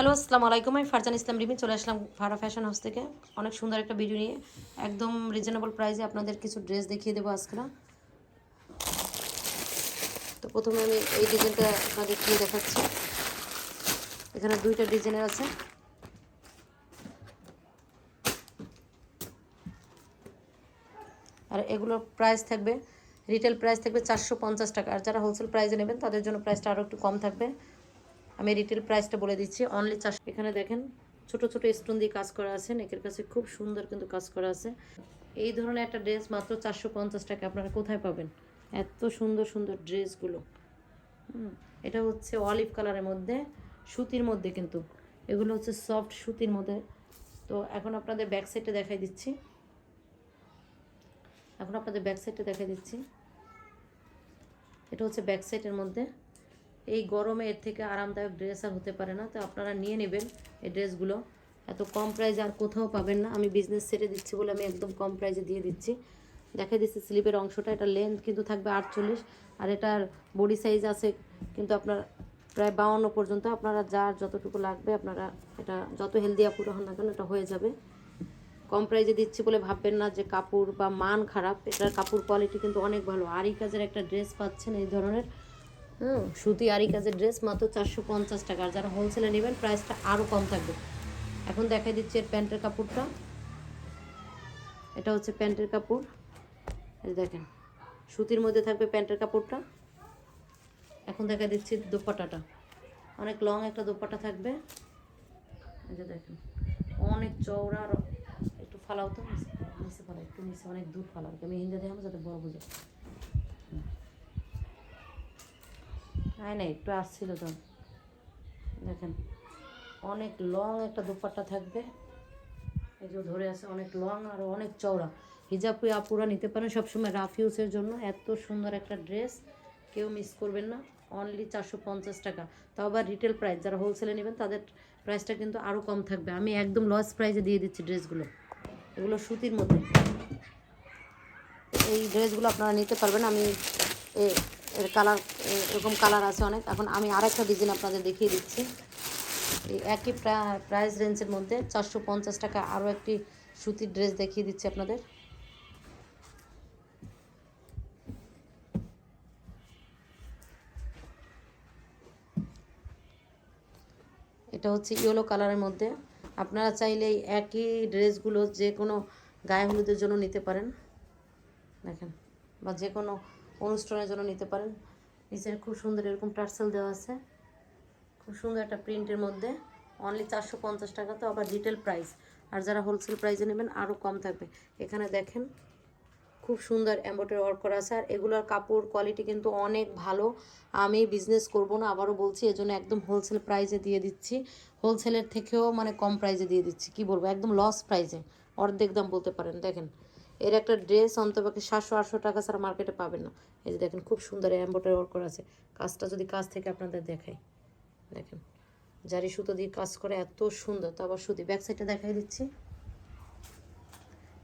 Hello আসসালামু আলাইকুম। আমি ফারজান ইসলাম রিমি, চলে আসলাম ফারা ফ্যাশন হাউস থেকে। অনেক সুন্দর একটা ভিডিও নিয়ে। একদম রিজনেবল প্রাইসে আপনাদের কিছু ড্রেস দেখিয়ে দেবো আজকে তো প্রথমে আমি এই ডিজাইনটা আপনাদের দিয়ে দেখাচ্ছি। এখানে দুইটা ডিজাইনের আছে। আর এগুলোর প্রাইস থাকবে রিটেল প্রাইস থাকবে চারশো পঞ্চাশ টাকা। আর যারা হোলসেল প্রাইসে নেবেন, তাদের জন্য প্রাইসটা আরও একটু কম থাকবে। আমি রিটেল প্রাইসটা বলে দিচ্ছি। অনলি চারশো এখানে দেখেন ছোট ছোট স্টোন দিয়ে কাজ করা আছে। নেকের কাছে খুব সুন্দর কিন্তু কাজ করা আছে। এই ধরনের একটা ড্রেস মাত্র চারশো পঞ্চাশ টাকা। আপনারা কোথায় পাবেন? এত সুন্দর সুন্দর ড্রেসগুলো হুম, এটা হচ্ছে অলিভ কালারের মধ্যে সুতির মধ্যে কিন্তু। এগুলো হচ্ছে সফট সুতির মধ্যে। তো এখন আপনাদের ব্যাক সাইডে দেখাই দিচ্ছি। এখন আপনাদের ব্যাক সাইডটা দেখাই দিচ্ছি। এটা হচ্ছে ব্যাক সাইডের মধ্যে। এই গরমে এর থেকে আরামদায়ক ড্রেস আর হতে পারে না। তো আপনারা নিয়ে নেবেন এই ড্রেসগুলো এত কম প্রাইসে আর কোথাও পাবেন না। আমি বিজনেস সেটে দিচ্ছি বলে আমি একদম কম প্রাইজে দিয়ে দিচ্ছি। দেখা দিচ্ছি স্লিপের অংশটা। এটা লেন্থ কিন্তু থাকবে আটচল্লিশ। আর এটার বডি সাইজ আছে কিন্তু আপনার প্রায় বাউন্ন পর্যন্ত। আপনারা যার যতটুকু লাগবে আপনারা এটা যত হেলদি আপুরা হন না কেন এটা হয়ে যাবে। কম প্রাইজে দিচ্ছি বলে ভাববেন না যে কাপড় বা মান খারাপ। এটার কাপড় কোয়ালিটি কিন্তু অনেক ভালো। আরি কাজের একটা ড্রেস পাচ্ছেন এই ধরনের। হুম, সুতি আরি কাজের ড্রেস মাত্র চারশো পঞ্চাশ টাকা। আর যারা হোলসেলে নেবেন প্রাইসটা আরও কম থাকবে। এখন দেখাই দিচ্ছি এর প্যান্টের কাপড়টা। এটা হচ্ছে প্যান্টের কাপড়। দেখেন, সুতির মধ্যে থাকবে প্যান্টের কাপড়টা। এখন দেখা দিচ্ছি দোপাটাটা অনেক লং একটা দোপাটা থাকবে। এই যে দেখেন, অনেক চওড়া একটু ফালাও তো, নিচে ফালাও, একটু নিচে অনেক দূর ফালাও। আমি হিন্দে দেখাবো, যাতে বড় বুঝে। আয় না, একটু আসছিল তো। দেখেন, অনেক লং একটা দুপাট্টা থাকবে। এই যে ধরে আছে, অনেক লং আর অনেক চওড়া। হিজাবি আপুরা নিতে পারেন সবসময় রাফ ইউজের জন্য। এত সুন্দর একটা ড্রেস, কেউ মিস করবেন না। অনলি চারশো পঞ্চাশ টাকা। তাও আবার রিটেল প্রাইস যারা হোলসেলে নেবেন, তাদের প্রাইসটা কিন্তু আরও কম থাকবে। আমি একদম লস প্রাইসে দিয়ে দিচ্ছি ড্রেসগুলো। এগুলো সুতির মধ্যে। এই ড্রেসগুলো আপনারা নিতে পারবেন। আমি এর কালার এরকম কালার আছে অনেক। এখন আমি আরেকটা ডিজাইন আপনাদের দেখিয়ে দিচ্ছি। এই একই প্রাইস রেঞ্জের মধ্যে চারশো পঞ্চাশ টাকা আরও একটি সুতির ড্রেস দেখিয়ে দিচ্ছি আপনাদের। এটা হচ্ছে ইয়েলো কালারের মধ্যে। আপনারা চাইলে একই ড্রেসগুলো যে কোনো গায়ে হলুদের জন্য নিতে পারেন। দেখেন, বা যে কোনো অনুষ্ঠানের জন্য নিতে পারেন। নিচের খুব সুন্দর এরকম টার্সেল দেওয়া আছে। খুব সুন্দর একটা প্রিন্টের মধ্যে। অনলি চারশো পঞ্চাশ টাকা, তো আবার রিটেল প্রাইস আর যারা হোলসেল প্রাইসে নেবেন আরও কম থাকবে। এখানে দেখেন, খুব সুন্দর এম্ব্রয়ডারি ওয়ার্ক করা আছে। আর এগুলোর কাপড় কোয়ালিটি কিন্তু অনেক ভালো। আমি বিজনেস করব না, আবারও বলছি, এজন্য একদম হোলসেল প্রাইসে দিয়ে দিচ্ছি। হোলসেলের থেকেও মানে কম প্রাইসে দিয়ে দিচ্ছি। কি বলব? একদম লস প্রাইসে অর্ধেক দাম বলতে পারেন। দেখেন এর একটা ড্রেস অন্তপক্ষে সাতশো আটশো টাকা ছাড়া মার্কেটে পাবেন না। এই যে দেখেন, খুব সুন্দর এম্ব্রয়ডারি ওয়ার্ক করা আছে। কাজটা যদি কাজ থেকে আপনাদের দেখাই। দেখেন, জারি সুতো দিয়ে কাজ করে, এত সুন্দর। তো আবার সুতি ব্যাক সাইডটা দেখাই দিচ্ছি।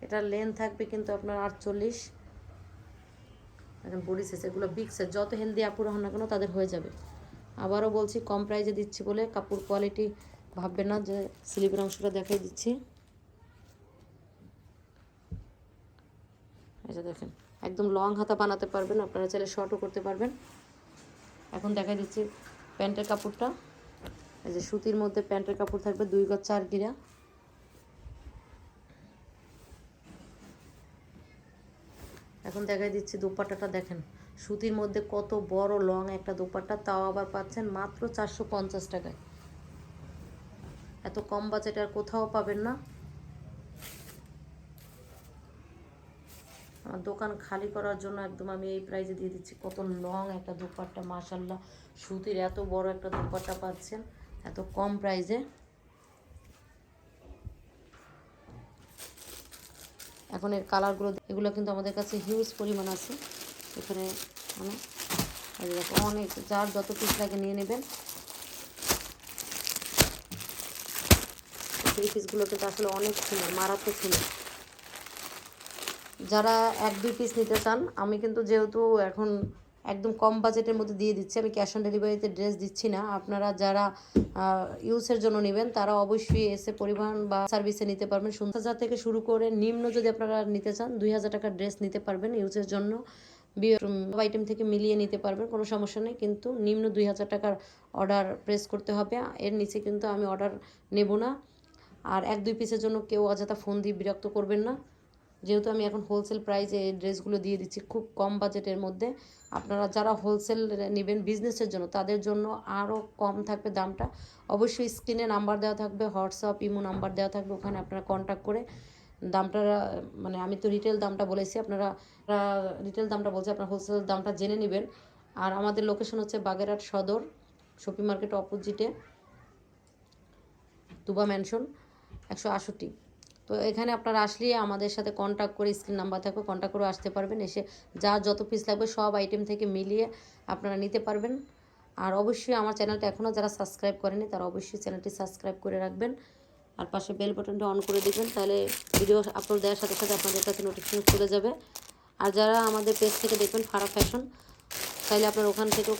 এটার লেন থাকবে কিন্তু আপনার আটচল্লিশ। এখন বডি সাইজ এগুলো বিগ সাইজ যত হেলদি আপুরা হন না কেন তাদের হয়ে যাবে। আবারও বলছি, কম প্রাইজে দিচ্ছি বলে কাপড় কোয়ালিটি ভাববে না। যে স্লিপের অংশটা দেখাই দিচ্ছি। এটা দেখেন, একদম লং হাতা বানাতে পারবেন, আপনারা চাইলে শর্টও করতে পারবেন। এখন দেখাই দিচ্ছি প্যান্টের কাপড়টা। এই যে সুতির মধ্যে প্যান্টের কাপড় থাকবে দুই গজ চার গিরা। এখন দেখাই দিচ্ছি দোপাট্টাটা, দেখেন, সুতির মধ্যে কত বড় লং একটা দোপাট্টা, তাও আবার পাচ্ছেন মাত্র চারশো পঞ্চাশ টাকায়। এত কম বাজেট আর কোথাও পাবেন না। আমার দোকান খালি করার জন্য একদম আমি এই প্রাইজে দিয়ে দিচ্ছি। কত লং একটা দোপাট্টা মাসাল্লাহ সুতির এত বড় একটা দোপাট্টা পাচ্ছেন, এত কম প্রাইজে এখন এর কালারগুলো এগুলো কিন্তু আমাদের কাছে হিউজ পরিমাণ আছে। এখানে মানে অনেক, যার যত পিস লাগে নিয়ে নেবেন। এই পিসগুলো কিন্তু আসলে অনেক সুন্দর, মারাত্মক সুন্দর। যারা এক, দুই পিস নিতে চান, আমি কিন্তু যেহেতু এখন একদম কম বাজেটের মধ্যে দিয়ে দিচ্ছি, আমি ক্যাশ অন ডেলিভারিতে ড্রেস দিচ্ছি না। আপনারা যারা ইউজের জন্য নেবেন, তারা অবশ্যই এসে পরিবহন বা সার্ভিসে নিতে পারবেন। হাজার থেকে শুরু করে নিম্ন যদি আপনারা নিতে চান, দুই হাজার টাকার ড্রেস নিতে পারবেন ইউজের জন্য। আইটেম থেকে মিলিয়ে নিতে পারবেন, কোনো সমস্যা নেই। কিন্তু নিম্ন দুই হাজার টাকার অর্ডার প্রেস করতে হবে। এর নিচে কিন্তু আমি অর্ডার নেব না। আর এক, দুই পিসের জন্য কেউ অযথা ফোন দিয়ে বিরক্ত করবেন না। যেহেতু আমি এখন হোলসেল প্রাইসে এই ড্রেসগুলো দিয়ে দিচ্ছি খুব কম বাজেটের মধ্যে, আপনারা যারা হোলসেল নেবেন বিজনেসের জন্য, তাদের জন্য আরও কম থাকবে দামটা। অবশ্যই স্ক্রিনে নাম্বার দেওয়া থাকবে হোয়াটসঅ্যাপ ইমো নাম্বার দেওয়া থাকবে, ওখানে আপনারা কন্ট্যাক্ট করে দামটা মানে আমি তো রিটেল দামটা বলেছি, আপনারা রিটেল দামটা বলছি, আপনারা হোলসেল দামটা জেনে নেবেন। আর আমাদের লোকেশন হচ্ছে বাগেরহাট সদর শপিং মার্কেট অপোজিটে তুবা ম্যানশন একশো আষট্টি তো এখানে আপনারা আসলে আমাদের সাথে কন্ট্যাক্ট করে স্ক্রিন নাম্বার থাকবে কন্ট্যাক্ট করে আসতে পারবেন। এসে যা যত পিস লাগবে সব আইটেম থেকে মিলিয়ে আপনারা নিতে পারবেন। আর অবশ্যই আমার চ্যানেলটা এখনও যারা সাবস্ক্রাইব করেনি, তারা অবশ্যই চ্যানেলটি সাবস্ক্রাইব করে রাখবেন। আর পাশে বেল বাটনটা অন করে দেবেন, তাহলে ভিডিও আপলোড দেওয়ার সাথে সাথে আপনাদের কাছে নোটিফিকেশন চলে যাবে। আর যারা আমাদের পেজ থেকে দেখবেন ফারা ফ্যাশন তাহলে আপনারা ওখান থেকেও